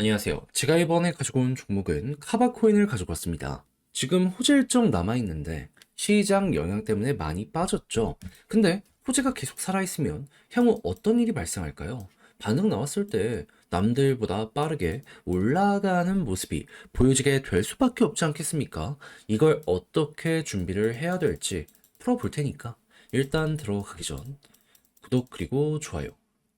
안녕하세요. 제가 이번에 가지고 온 종목은 카바코인을 가지고 왔습니다. 지금 호재 일정 남아있는데 시장 영향 때문에 많이 빠졌죠. 근데 호재가 계속 살아있으면 향후 어떤 일이 발생할까요? 반등 나왔을 때 남들보다 빠르게 올라가는 모습이 보여지게 될 수밖에 없지 않겠습니까? 이걸 어떻게 준비를 해야 될지 풀어볼 테니까 일단 들어가기 전 구독 그리고 좋아요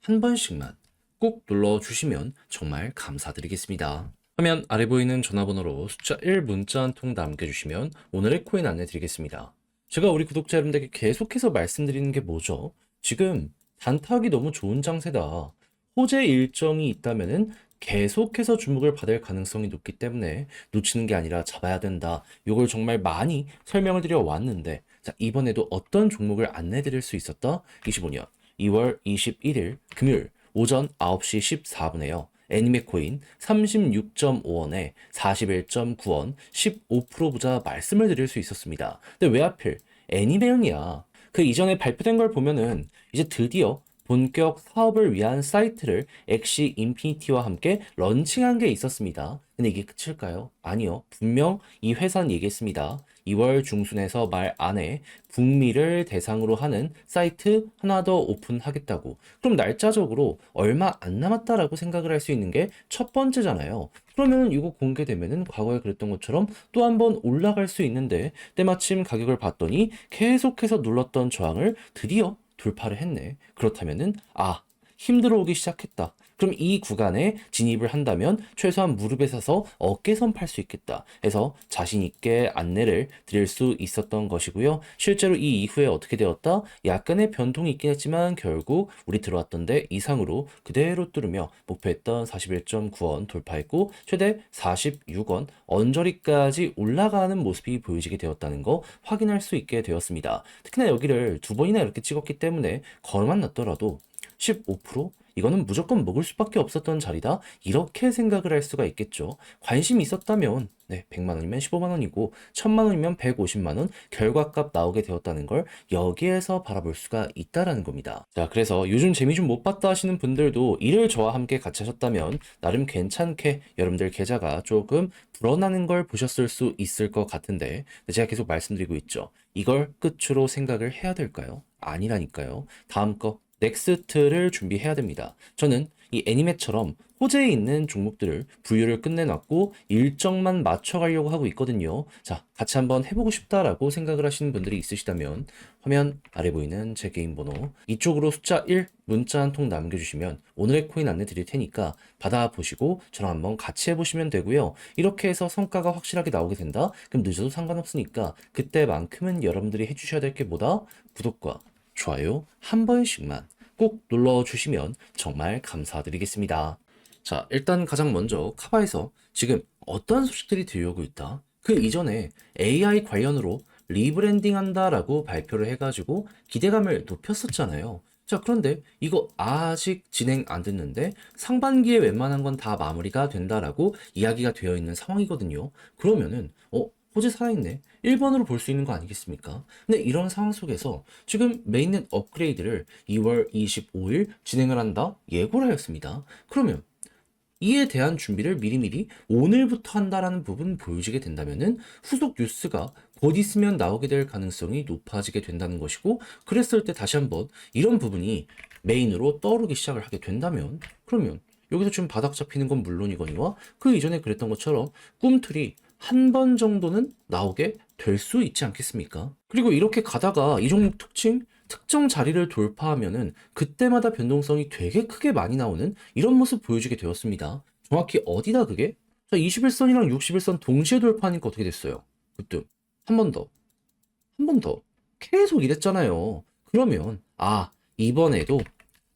한 번씩만 꼭 눌러주시면 정말 감사드리겠습니다. 화면 아래 보이는 전화번호로 숫자 1 문자 한 통 남겨주시면 오늘의 코인 안내 드리겠습니다. 제가 우리 구독자 여러분들에게 계속해서 말씀드리는 게 뭐죠? 지금 단타하기 너무 좋은 장세다. 호재 일정이 있다면은 계속해서 주목을 받을 가능성이 높기 때문에 놓치는 게 아니라 잡아야 된다. 이걸 정말 많이 설명을 드려 왔는데, 자, 이번에도 어떤 종목을 안내 드릴 수 있었다? 25년 2월 21일 금요일 오전 9시 14분에요. 애니메 코인 36.5원에 41.9원 15% 부자 말씀을 드릴 수 있었습니다. 근데 왜 하필 애니메용이야? 그 이전에 발표된 걸 보면은 이제 드디어 본격 사업을 위한 사이트를 엑시 인피니티와 함께 런칭한 게 있었습니다. 근데 이게 끝일까요? 아니요. 분명 이 회사는 얘기했습니다. 2월 중순에서 말 안에 북미를 대상으로 하는 사이트 하나 더 오픈하겠다고. 그럼 날짜적으로 얼마 안 남았다라고 생각을 할 수 있는 게 첫 번째잖아요. 그러면 이거 공개되면은 과거에 그랬던 것처럼 또 한 번 올라갈 수 있는데 때마침 가격을 봤더니 계속해서 눌렀던 저항을 드디어 돌파를 했네. 그렇다면은 아 힘들어 오기 시작했다. 그럼 이 구간에 진입을 한다면 최소한 무릎에 서서 어깨선 팔 수 있겠다. 해서 자신 있게 안내를 드릴 수 있었던 것이고요. 실제로 이 이후에 어떻게 되었다? 약간의 변동이 있긴 했지만 결국 우리 들어왔던 데 이상으로 그대로 뚫으며 목표했던 41.9원 돌파했고 최대 46원 언저리까지 올라가는 모습이 보여지게 되었다는 거 확인할 수 있게 되었습니다. 특히나 여기를 두 번이나 이렇게 찍었기 때문에 걸만 났더라도 15% 이거는 무조건 먹을 수밖에 없었던 자리다. 이렇게 생각을 할 수가 있겠죠. 관심이 있었다면 네, 100만 원이면 15만 원이고 1000만 원이면 150만 원 결과값 나오게 되었다는 걸 여기에서 바라볼 수가 있다라는 겁니다. 자, 그래서 요즘 재미 좀 못 봤다 하시는 분들도 이를 저와 함께 같이 하셨다면 나름 괜찮게 여러분들 계좌가 조금 불어나는 걸 보셨을 수 있을 것 같은데 제가 계속 말씀드리고 있죠. 이걸 끝으로 생각을 해야 될까요? 아니라니까요. 다음 거 넥스트를 준비해야 됩니다. 저는 이 애니메처럼 호재에 있는 종목들을 분류를 끝내놨고 일정만 맞춰가려고 하고 있거든요. 자, 같이 한번 해보고 싶다라고 생각을 하시는 분들이 있으시다면 화면 아래 보이는 제 개인 번호 이쪽으로 숫자 1 문자 한 통 남겨주시면 오늘의 코인 안내 드릴 테니까 받아보시고 저랑 한번 같이 해보시면 되고요. 이렇게 해서 성과가 확실하게 나오게 된다? 그럼 늦어도 상관없으니까 그때만큼은 여러분들이 해주셔야 될 게 뭐다? 구독과 좋아요 한 번씩만 꼭 눌러주시면 정말 감사드리겠습니다. 자, 일단 가장 먼저 카바에서 지금 어떠한 소식들이 들려오고 있다. 그 이전에 AI 관련으로 리브랜딩 한다라고 발표를 해가지고 기대감을 높였었잖아요. 자, 그런데 이거 아직 진행 안 됐는데 상반기에 웬만한 건 다 마무리가 된다라고 이야기가 되어 있는 상황이거든요. 그러면은, 어, 호재 살아있네. 1번으로 볼 수 있는 거 아니겠습니까? 근데 이런 상황 속에서 지금 메인넷 업그레이드를 2월 25일 진행을 한다? 예고를 하였습니다. 그러면 이에 대한 준비를 미리미리 오늘부터 한다라는 부분 보여지게 된다면은 후속 뉴스가 곧 있으면 나오게 될 가능성이 높아지게 된다는 것이고 그랬을 때 다시 한번 이런 부분이 메인으로 떠오르기 시작을 하게 된다면 그러면 여기서 지금 바닥 잡히는 건 물론이거니와 그 이전에 그랬던 것처럼 꿈틀이 한 번 정도는 나오게 될 수 있지 않겠습니까? 그리고 이렇게 가다가 이 종목 특징 특정 자리를 돌파하면은 그때마다 변동성이 되게 크게 많이 나오는 이런 모습 보여주게 되었습니다. 정확히 어디다 그게? 자, 21선이랑 61선 동시에 돌파하니까 어떻게 됐어요? 그때 한번 더, 한 번 더. 계속 이랬잖아요. 그러면 아, 이번에도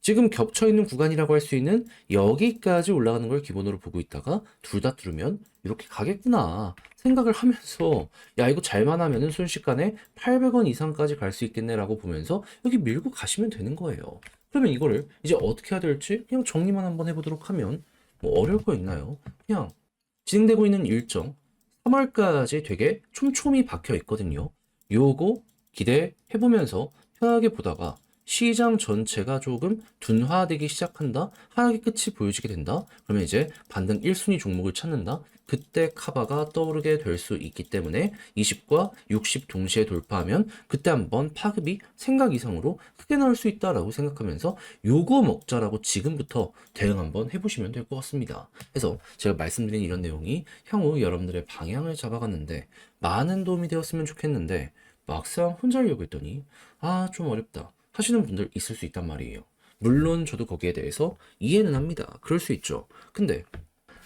지금 겹쳐 있는 구간이라고 할 수 있는 여기까지 올라가는 걸 기본으로 보고 있다가 둘 다 뚫으면 이렇게 가겠구나 생각을 하면서 야 이거 잘만 하면은 순식간에 800원 이상까지 갈 수 있겠네라고 보면서 여기 밀고 가시면 되는 거예요. 그러면 이거를 이제 어떻게 해야 될지 그냥 정리만 한번 해보도록 하면 뭐 어려울 거 있나요? 그냥 진행되고 있는 일정 3월까지 되게 촘촘히 박혀 있거든요. 요거 기대해보면서 편하게 보다가 시장 전체가 조금 둔화되기 시작한다. 하락의 끝이 보여지게 된다. 그러면 이제 반등 1순위 종목을 찾는다. 그때 카바가 떠오르게 될 수 있기 때문에 20과 60 동시에 돌파하면 그때 한번 파급이 생각 이상으로 크게 나올 수 있다라고 생각하면서 요거 먹자라고 지금부터 대응 한번 해보시면 될 것 같습니다. 그래서 제가 말씀드린 이런 내용이 향후 여러분들의 방향을 잡아갔는데 많은 도움이 되었으면 좋겠는데 막상 혼자 하려고 했더니 아 좀 어렵다 하시는 분들 있을 수 있단 말이에요. 물론 저도 거기에 대해서 이해는 합니다. 그럴 수 있죠. 근데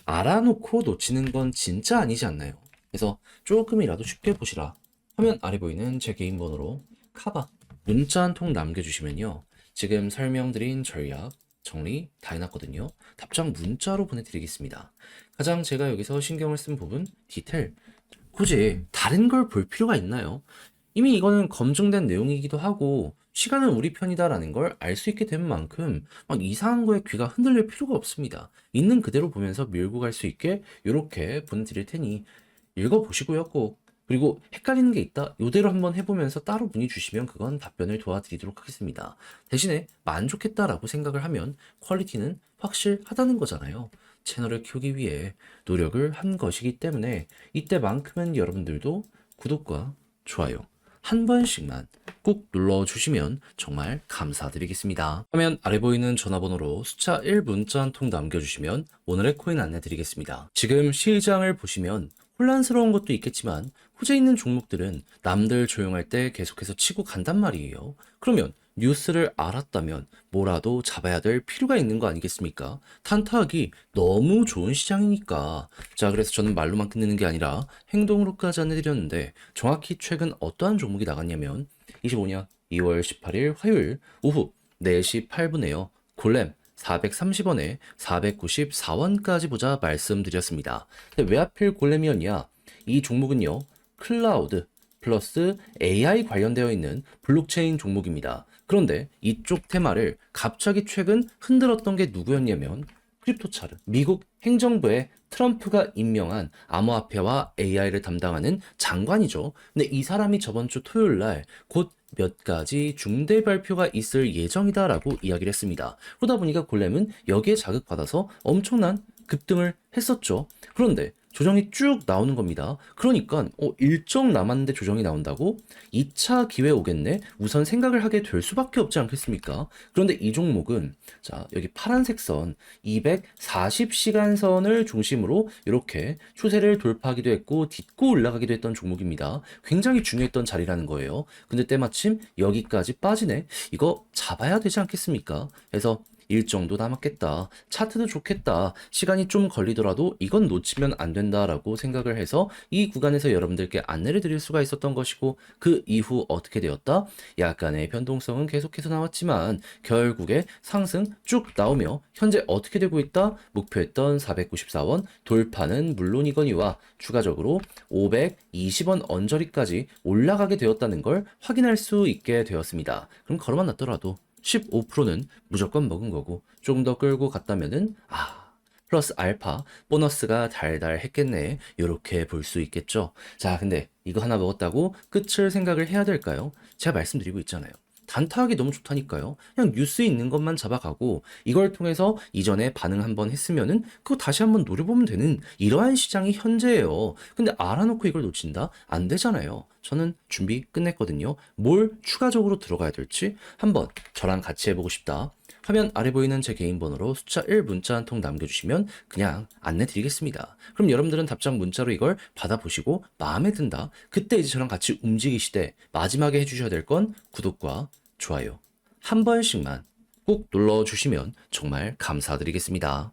알아놓고 놓치는 건 진짜 아니지 않나요? 그래서 조금이라도 쉽게 보시라. 화면 아래 보이는 제 개인 번호로 카바 문자 한 통 남겨주시면요. 지금 설명드린 전략 정리 다 해놨거든요. 답장 문자로 보내드리겠습니다. 가장 제가 여기서 신경을 쓴 부분 디테일 굳이 다른 걸 볼 필요가 있나요? 이미 이거는 검증된 내용이기도 하고 시간은 우리 편이다라는 걸 알 수 있게 된 만큼 막 이상한 거에 귀가 흔들릴 필요가 없습니다. 있는 그대로 보면서 밀고 갈 수 있게 이렇게 보내드릴 테니 읽어보시고요 꼭. 그리고 헷갈리는 게 있다. 요대로 한번 해보면서 따로 문의 주시면 그건 답변을 도와드리도록 하겠습니다. 대신에 만족했다라고 생각을 하면 퀄리티는 확실하다는 거잖아요. 채널을 키우기 위해 노력을 한 것이기 때문에 이때만큼은 여러분들도 구독과 좋아요 한 번씩만 꾹 눌러주시면 정말 감사드리겠습니다. 화면 아래 보이는 전화번호로 숫자 1 문자 한 통 남겨주시면 오늘의 코인 안내 드리겠습니다. 지금 시장을 보시면 혼란스러운 것도 있겠지만 호재 있는 종목들은 남들 조용할 때 계속해서 치고 간단 말이에요. 그러면 뉴스를 알았다면 뭐라도 잡아야 될 필요가 있는 거 아니겠습니까? 탄타하기 너무 좋은 시장이니까. 자, 그래서 저는 말로만 끝내는 게 아니라 행동으로까지 안내드렸는데 정확히 최근 어떠한 종목이 나갔냐면 25년 2월 18일 화요일 오후 4시 8분에요. 골렘 430원에 494원까지 보자 말씀드렸습니다. 근데 왜 하필 골렘이었냐? 이 종목은요, 클라우드 플러스 AI 관련되어 있는 블록체인 종목입니다. 그런데 이쪽 테마를 갑자기 최근 흔들었던 게 누구였냐면 크립토차르. 미국 행정부의 트럼프가 임명한 암호화폐와 AI를 담당하는 장관이죠. 근데 이 사람이 저번 주 토요일 날 곧 몇 가지 중대 발표가 있을 예정이다라고 이야기를 했습니다. 그러다 보니까 골렘은 여기에 자극받아서 엄청난 급등을 했었죠. 그런데 조정이 쭉 나오는 겁니다. 그러니까 어, 일정 남았는데 조정이 나온다고 2차 기회 오겠네. 우선 생각을 하게 될 수밖에 없지 않겠습니까? 그런데 이 종목은 자 여기 파란색 선 240시간 선을 중심으로 이렇게 추세를 돌파하기도 했고 딛고 올라가기도 했던 종목입니다. 굉장히 중요했던 자리라는 거예요. 근데 때마침 여기까지 빠지네. 이거 잡아야 되지 않겠습니까? 그래서 일정도 남았겠다. 차트도 좋겠다. 시간이 좀 걸리더라도 이건 놓치면 안 된다라고 생각을 해서 이 구간에서 여러분들께 안내를 드릴 수가 있었던 것이고 그 이후 어떻게 되었다? 약간의 변동성은 계속해서 나왔지만 결국에 상승 쭉 나오며 현재 어떻게 되고 있다? 목표했던 494원 돌파는 물론이거니와 추가적으로 520원 언저리까지 올라가게 되었다는 걸 확인할 수 있게 되었습니다. 그럼 걸어만 놨더라도 15%는 무조건 먹은 거고 조금 더 끌고 갔다면은 아 플러스 알파 보너스가 달달했겠네 이렇게 볼 수 있겠죠 자 근데 이거 하나 먹었다고 끝을 생각을 해야 될까요 제가 말씀드리고 있잖아요 단타하기 너무 좋다니까요. 그냥 뉴스에 있는 것만 잡아가고 이걸 통해서 이전에 반응 한번 했으면은 그거 다시 한번 노려보면 되는 이러한 시장이 현재예요. 근데 알아놓고 이걸 놓친다? 안 되잖아요. 저는 준비 끝냈거든요. 뭘 추가적으로 들어가야 될지 한번 저랑 같이 해보고 싶다. 화면 아래 보이는 제 개인 번호로 숫자 1 문자 한 통 남겨주시면 그냥 안내 드리겠습니다. 그럼 여러분들은 답장 문자로 이걸 받아보시고 마음에 든다. 그때 이제 저랑 같이 움직이시되 마지막에 해주셔야 될 건 구독과 좋아요 한 번씩만 꼭 눌러주시면 정말 감사드리겠습니다.